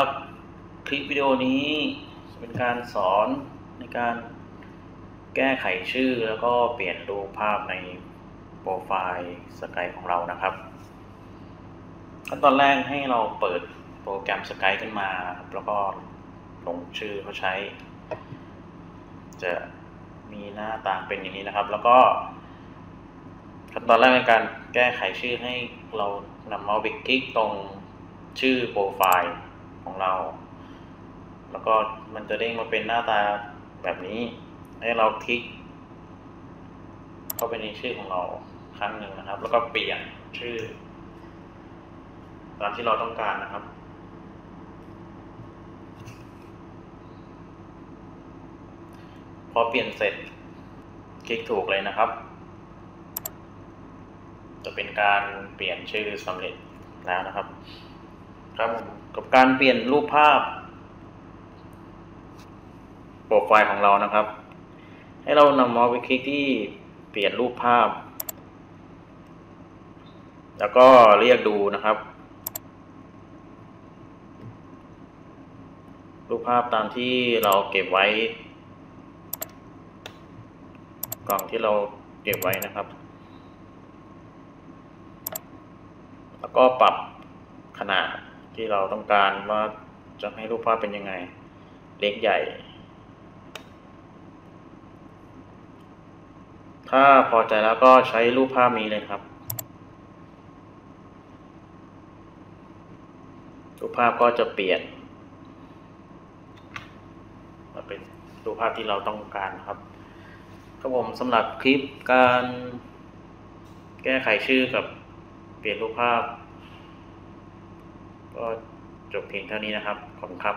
ครับคลิปวิดีโอนี้เป็นการสอนในการแก้ไขชื่อแล้วก็เปลี่ยนรูปภาพในโปรไฟล์สกายของเรานะครับขั้นตอนแรกให้เราเปิดโปรแกรมสกายขึ้นมาครับแล้วก็ลงชื่อเขาใช้ จะมีหน้าตาเป็นอย่างนี้นะครับ แล้วก็ขั้นตอนแรกในการแก้ไขชื่อให้เรานำเมาส์ไปคลิกตรงชื่อโปรไฟล์ ของเรา แล้วก็มันจะเด้งมาเป็นหน้าตาแบบนี้ ให้เราคลิก เข้าไปในชื่อของเราครั้งหนึ่งนะครับ แล้วก็เปลี่ยนชื่อ ตามที่เราต้องการนะครับพอเปลี่ยนเสร็จคลิกถูกเลยนะครับ จะเป็นการเปลี่ยนชื่อสำเร็จแล้วนะครับ ครับกับการเปลี่ยนรูปภาพโปรไฟล์ของเรานะครับ ให้เรานำเมาส์ไปคลิกที่เปลี่ยนรูปภาพ แล้วก็เรียกดูนะครับ รูปภาพตามที่เราเก็บไว้ กล่องที่เราเก็บไว้นะครับ แล้วก็ปรับขนาด ที่เราต้องการว่าจะให้รูปภาพเป็นยังไง เล็กใหญ่ ถ้าพอใจแล้วก็ใช้รูปภาพนี้เลยครับ รูปภาพก็จะเปลี่ยนมาเป็นรูปภาพที่เราต้องการครับครับผมสำหรับคลิปการแก้ไขชื่อกับเปลี่ยนรูปภาพ ก็จบเพียงเท่านี้นะครับ ขอบคุณครับ